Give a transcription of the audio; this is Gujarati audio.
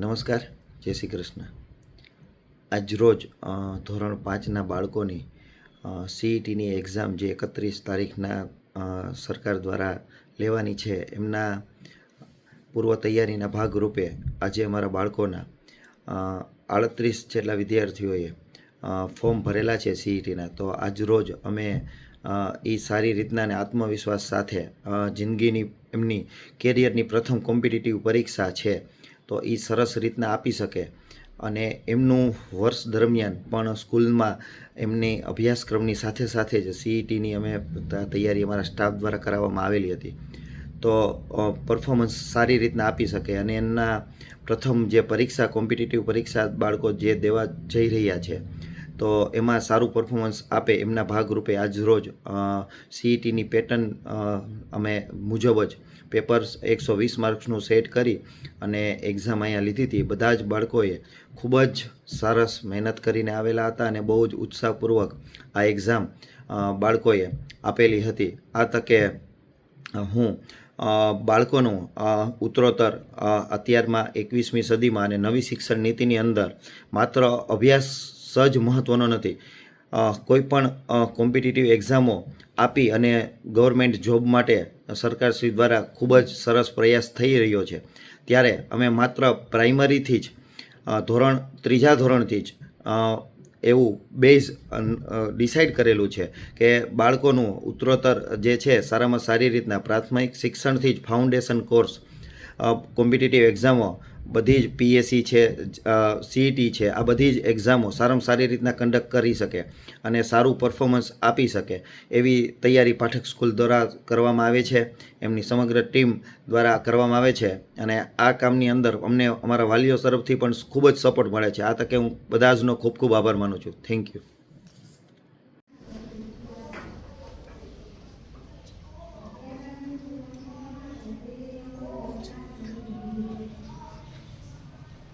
નમસ્કાર, જય શ્રી કૃષ્ણ. આજ રોજ ધોરણ પાંચના બાળકોની સીઈટીની એક્ઝામ જે એકત્રીસ તારીખના સરકાર દ્વારા લેવાની છે, એમના પૂર્વ તૈયારીના ભાગરૂપે આજે અમારા બાળકોના આડત્રીસ જેટલા વિદ્યાર્થીઓએ ફોર્મ ભરેલા છે સીઈટીના તો આજ રોજ અમે એ સારી રીતના અને આત્મવિશ્વાસ સાથે જિંદગીની એમની કેરિયરની પ્રથમ કોમ્પિટિટિવ પરીક્ષા છે તો એ સરસ રીતના આપી શકે. અને એમનું વર્ષ દરમિયાન પણ સ્કૂલમાં એમની અભ્યાસક્રમની સાથે સાથે જ સીઈટીની અમે તૈયારી અમારા સ્ટાફ દ્વારા કરાવવામાં આવેલી હતી. તો પરફોર્મન્સ સારી રીતના આપી શકે અને એમના પ્રથમ જે પરીક્ષા કોમ્પિટિટિવ પરીક્ષા બાળકો જે દેવા જઈ રહ્યા છે તો એમાં સારું પરફોર્મન્સ આપે એમના ભાગરૂપે આજ રોજ સીઈટીની પેટર્ન અમે મુજબ જ પેપર્સ એકસો વીસ માર્ક્સનું સેટ કરી અને એક્ઝામ અહીંયા લીધી હતી. બધા જ બાળકોએ ખૂબ જ સરસ મહેનત કરીને આવેલા હતા અને બહુ જ ઉત્સાહપૂર્વક આ એક્ઝામ બાળકોએ આપેલી હતી. આ તકે હું બાળકોનું ઉત્તરોત્તર અત્યારમાં એકવીસમી સદીમાં અને નવી શિક્ષણ નીતિની અંદર માત્ર અભ્યાસ જ મહત્ત્વનો નથી. કોઈપણ કોમ્પિટિટિવ એક્ઝામો આપી અને ગવર્મેન્ટ જોબ માટે સરકારશ્રી દ્વારા ખૂબ જ સરસ પ્રયાસ થઈ રહ્યો છે. ત્યારે અમે માત્ર પ્રાઇમરીથી જ ધોરણ, ત્રીજા ધોરણથી જ એવું બેઝ ડિસાઇડ કરેલું છે કે બાળકોનું ઉત્તરોત્તર જે છે સારામાં સારી રીતના પ્રાથમિક શિક્ષણથી જ ફાઉન્ડેશન કોર્સ કોમ્પિટિટિવ એક્ઝામો બધી જ પીએસસી છે સીઈટી છે, આ બધી જ એક્ઝામો સારામાં સારી રીતના કન્ડક્ટ કરી શકે અને સારું પરફોર્મન્સ આપી શકે એવી તૈયારી પાઠક સ્કૂલ દ્વારા કરવામાં આવે છે. એમની સમગ્ર ટીમ દ્વારા કરવામાં આવે છે અને આ કામની અંદર અમને અમારા વાલીઓ તરફથી પણ ખૂબ જ સપોર્ટ મળે છે. આ તકે હું બધા જનો ખૂબ ખૂબ આભાર માનું છું. Thank you